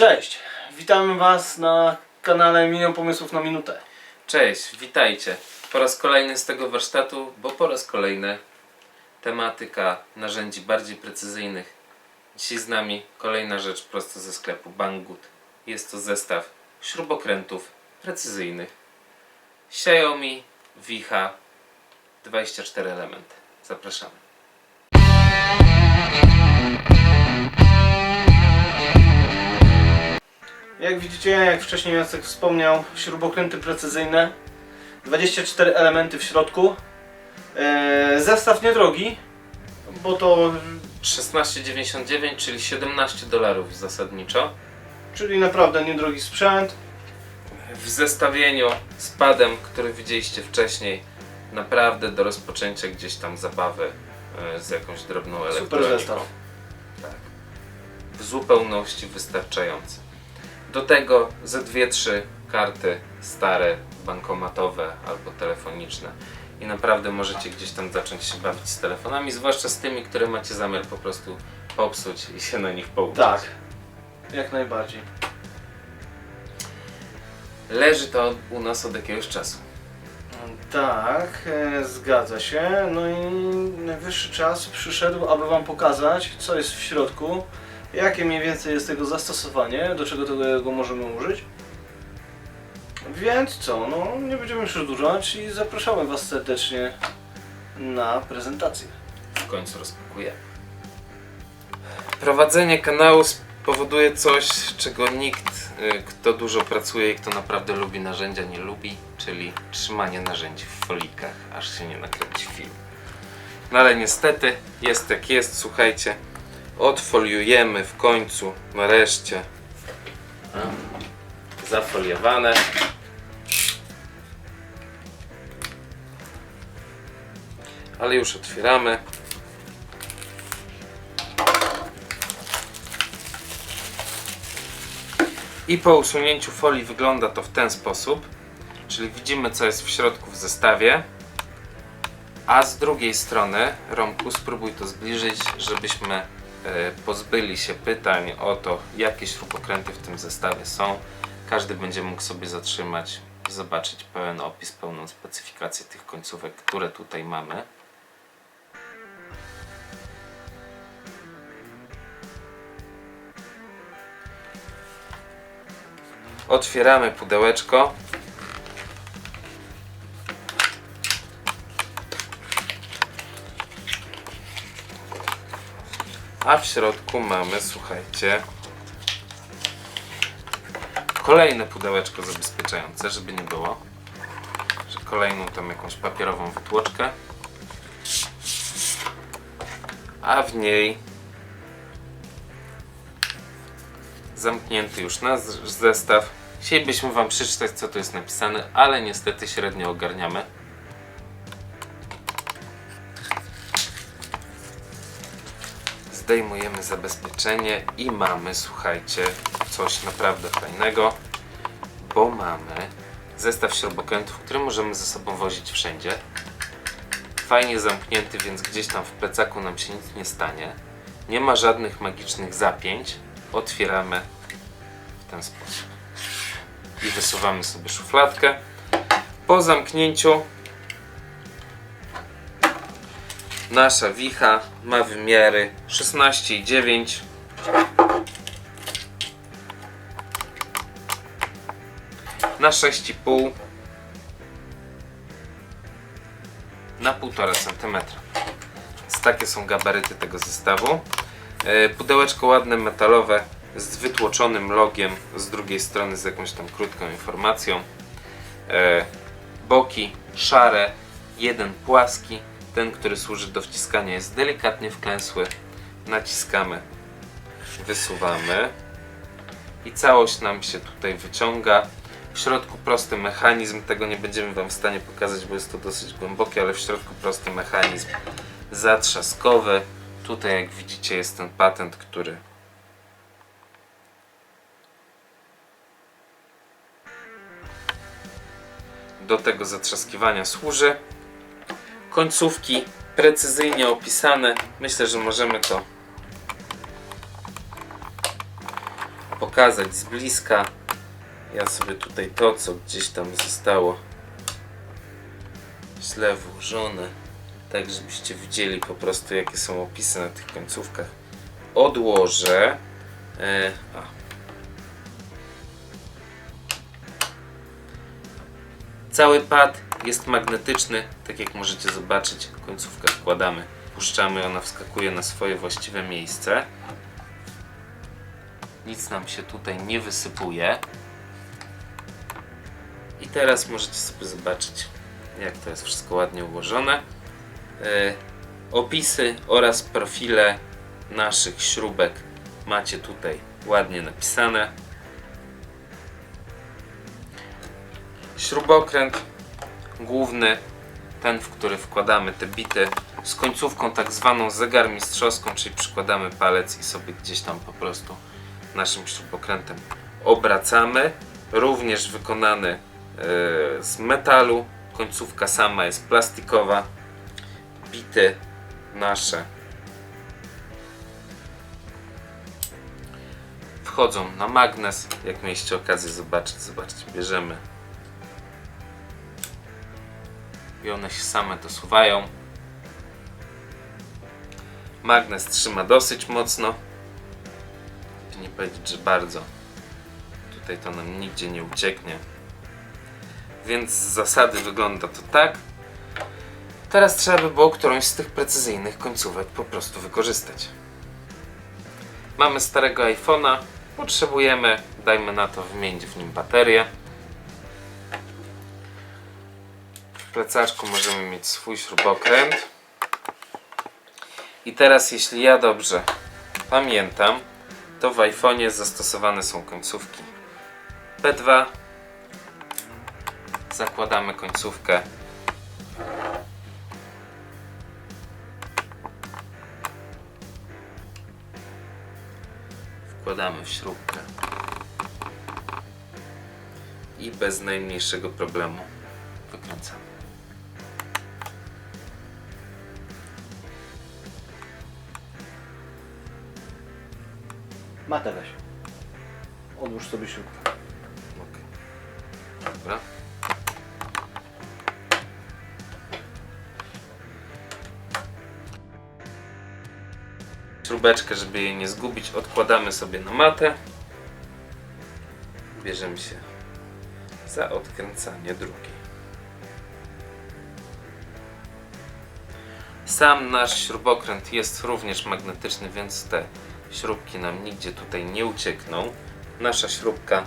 Cześć, witamy Was na kanale Milion Pomysłów na Minutę. Cześć, witajcie. Po raz kolejny z tego warsztatu, bo po raz kolejny tematyka narzędzi bardziej precyzyjnych. Dzisiaj z nami kolejna rzecz prosto ze sklepu Banggood. Jest to zestaw śrubokrętów precyzyjnych. Xiaomi Wiha 24 elementy. Zapraszamy. Jak widzicie, jak wcześniej Jacek wspomniał, śrubokręty precyzyjne, 24 elementy w środku. Eee, zestaw niedrogi, bo to, 16,99 czyli 17 dolarów zasadniczo. czyli naprawdę niedrogi sprzęt. w zestawieniu z padem, który widzieliście wcześniej, naprawdę do rozpoczęcia gdzieś tam zabawy e, z jakąś drobną Super elektroniką. zestaw. Tak. W zupełności wystarczający. Do tego ze dwie, trzy karty stare, bankomatowe albo telefoniczne. I naprawdę możecie gdzieś tam zacząć się bawić z telefonami, zwłaszcza z tymi, które macie zamiar po prostu popsuć i się na nich pouczyć. Tak, jak najbardziej. Leży to u nas od jakiegoś czasu. Tak, e, zgadza się. No i najwyższy czas przyszedł, aby Wam pokazać, co jest w środku, jakie mniej więcej jest tego zastosowanie, do czego tego możemy użyć. Więc co, no nie będziemy przedłużać i zapraszamy Was serdecznie na prezentację. w końcu rozpakujemy. Prowadzenie kanału spowoduje coś, czego nikt, y, kto dużo pracuje i kto naprawdę lubi narzędzia, nie lubi, czyli trzymanie narzędzi w folikach, aż się nie nakręci film. No ale niestety jest jak jest, słuchajcie. Odfoliujemy w końcu, nareszcie. Zafoliowane. Ale już otwieramy. I po usunięciu folii wygląda to w ten sposób. Czyli widzimy co jest w środku w zestawie. A z drugiej strony, Romku, spróbuj to zbliżyć, żebyśmy pozbyli się pytań o to, jakie śrubokręty w tym zestawie są. Każdy będzie mógł sobie zatrzymać zobaczyć pełen opis, pełną specyfikację tych końcówek, które tutaj mamy. Otwieramy pudełeczko. A w środku mamy, słuchajcie, kolejne pudełeczko zabezpieczające, żeby nie było. Kolejną tam jakąś papierową wytłoczkę. A w niej zamknięty już nasz zestaw. Chcielibyśmy Wam przeczytać, co tu jest napisane, ale niestety średnio ogarniamy. Zdejmujemy zabezpieczenie i mamy, słuchajcie, coś naprawdę fajnego, bo mamy zestaw śrubokrętów, który możemy ze sobą wozić wszędzie. Fajnie zamknięty, więc gdzieś tam w plecaku nam się nic nie stanie. Nie ma żadnych magicznych zapięć. Otwieramy w ten sposób. I wysuwamy sobie szufladkę. Po zamknięciu nasza wicha ma wymiary 16,9 na 6,5 na 1,5 cm. Więc takie są gabaryty tego zestawu. E, Pudełeczko ładne, metalowe, z wytłoczonym logiem, z drugiej strony z jakąś tam krótką informacją. E, Boki szare, jeden płaski, ten, który służy do wciskania jest delikatnie wklęsły. Naciskamy, wysuwamy i całość nam się tutaj wyciąga. W środku prosty mechanizm, tego nie będziemy Wam w stanie pokazać, bo jest to dosyć głębokie, ale w środku prosty mechanizm zatrzaskowy. Tutaj jak widzicie jest ten patent, który do tego zatrzaskiwania służy. Końcówki precyzyjnie opisane. Myślę, że możemy to pokazać z bliska. Ja sobie tutaj to, co gdzieś tam zostało źle włożone, tak żebyście widzieli po prostu jakie są opisy na tych końcówkach. Odłożę. E. Cały pad jest magnetyczny, tak jak możecie zobaczyć. Końcówkę wkładamy, puszczamy, ona wskakuje na swoje właściwe miejsce. Nic nam się tutaj nie wysypuje. I teraz możecie sobie zobaczyć, jak to jest wszystko ładnie ułożone. E, opisy oraz profile naszych śrubek macie tutaj ładnie napisane. Śrubokręt główny, ten w który wkładamy te bity z końcówką tak zwaną zegarmistrzowską, czyli przykładamy palec i sobie gdzieś tam po prostu naszym śrubokrętem obracamy. Również wykonany e, z metalu. Końcówka sama jest plastikowa. Bity nasze wchodzą na magnes. Jak mieliście okazję zobaczyć, zobaczcie, bierzemy i one się same dosuwają. Magnes trzyma dosyć mocno. Nie powiedzieć, że bardzo. Tutaj to nam nigdzie nie ucieknie. Więc z zasady wygląda to tak. Teraz trzeba by było którąś z tych precyzyjnych końcówek po prostu wykorzystać. Mamy starego iPhone'a. Potrzebujemy, dajmy na to, wymienić w nim baterię. W plecaczku możemy mieć swój śrubokręt. I teraz, jeśli ja dobrze pamiętam, to w iPhone'ie zastosowane są końcówki P2. Zakładamy końcówkę. Wkładamy w śrubkę. I bez najmniejszego problemu wykręcamy. Odłóż sobie śrubkę. Okej. Dobra. Śrubeczkę, żeby jej nie zgubić, odkładamy sobie na matę. Bierzemy się za odkręcanie drugiej. Sam nasz śrubokręt jest również magnetyczny, więc te śrubki nam nigdzie tutaj nie uciekną. Nasza śrubka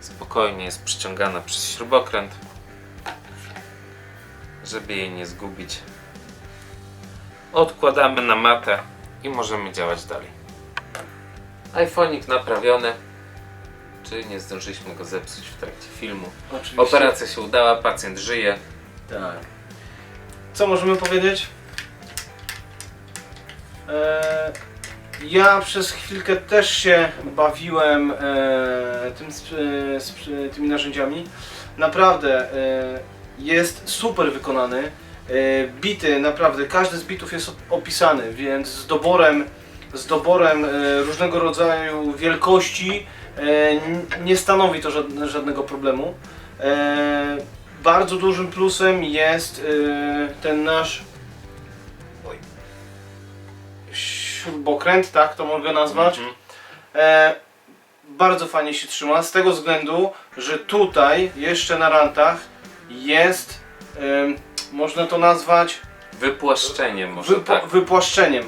spokojnie jest przyciągana przez śrubokręt, żeby jej nie zgubić. Odkładamy na matę i możemy działać dalej. iPhone'ik naprawiony, czyli nie zdążyliśmy go zepsuć w trakcie filmu. Oczywiście. Operacja się udała, pacjent żyje. Tak. Co możemy powiedzieć? E, ja przez chwilkę też się bawiłem e, tym, sp- e, tymi narzędziami. Naprawdę e, jest super wykonany. E, bity, naprawdę, każdy z bitów jest op- opisany, więc z doborem, z doborem e, różnego rodzaju wielkości e, nie stanowi to żadne, żadnego problemu. E, bardzo dużym plusem jest e, ten nasz śrubokręt, tak to mogę nazwać. Mhm. E, bardzo fajnie się trzyma, z tego względu, że tutaj jeszcze na rantach jest, em, można to nazwać Wypłaszczeniem może wypo, tak. wypłaszczeniem.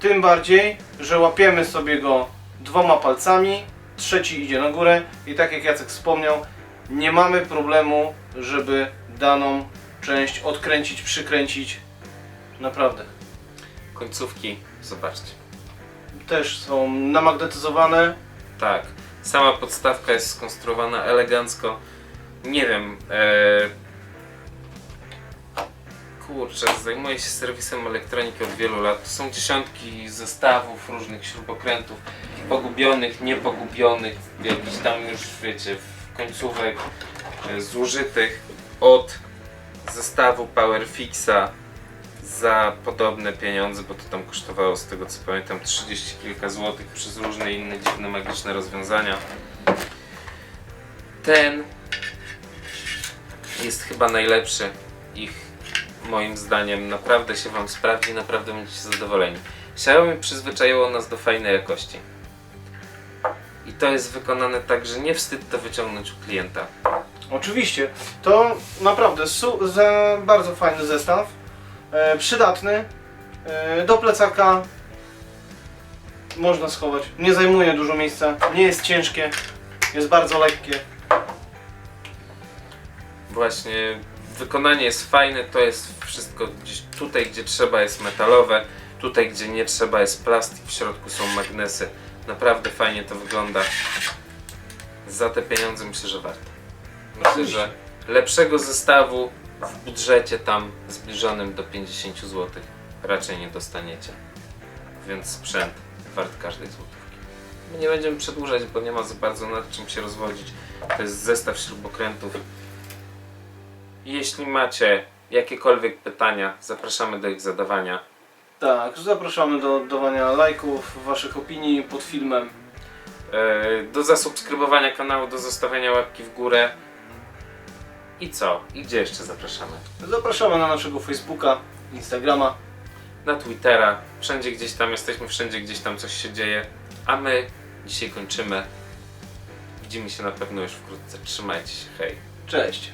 Tym bardziej, że łapiemy sobie go dwoma palcami, trzeci idzie na górę i tak jak Jacek wspomniał, nie mamy problemu, żeby daną część odkręcić, przykręcić. Naprawdę. Końcówki, zobaczcie. Też są namagnetyzowane. Tak, sama podstawka jest skonstruowana elegancko. Nie wiem, e... kurczę, zajmuję się serwisem elektroniki od wielu lat. To są dziesiątki zestawów różnych śrubokrętów, pogubionych, niepogubionych, jakichś tam już wiecie, w końcówek e, zużytych od zestawu Powerfixa za podobne pieniądze, bo to tam kosztowało z tego co pamiętam 30 kilka złotych przez różne inne dziwne magiczne rozwiązania. Ten jest chyba najlepszy ich moim zdaniem naprawdę się Wam sprawdzi, naprawdę będziecie zadowoleni. Xiaomi przyzwyczaiło nas do fajnej jakości. I to jest wykonane tak, że nie wstyd to wyciągnąć u klienta. Oczywiście, to naprawdę za bardzo fajny zestaw, przydatny, e, do plecaka można schować, nie zajmuje dużo miejsca, nie jest ciężkie, jest bardzo lekkie. Właśnie wykonanie jest fajne, to jest wszystko gdzieś tutaj, gdzie trzeba jest metalowe, tutaj, gdzie nie trzeba jest plastik, w środku są magnesy. Naprawdę fajnie to wygląda. Za te pieniądze myślę, że warto. Myślę, że lepszego zestawu w budżecie tam zbliżonym do 50 zł raczej nie dostaniecie. Więc sprzęt wart każdej złotówki. My nie będziemy przedłużać, bo nie ma za bardzo nad czym się rozwodzić. To jest zestaw śrubokrętów. Jeśli macie jakiekolwiek pytania, zapraszamy do ich zadawania. Tak, zapraszamy do oddawania lajków, waszych opinii pod filmem. E, Do zasubskrybowania kanału, do zostawienia łapki w górę. I co? I gdzie jeszcze zapraszamy? Zapraszamy na naszego Facebooka, Instagrama. Na Twittera, wszędzie gdzieś tam jesteśmy, wszędzie gdzieś tam coś się dzieje. A my dzisiaj kończymy. Widzimy się na pewno już wkrótce. Trzymajcie się, hej. Cześć!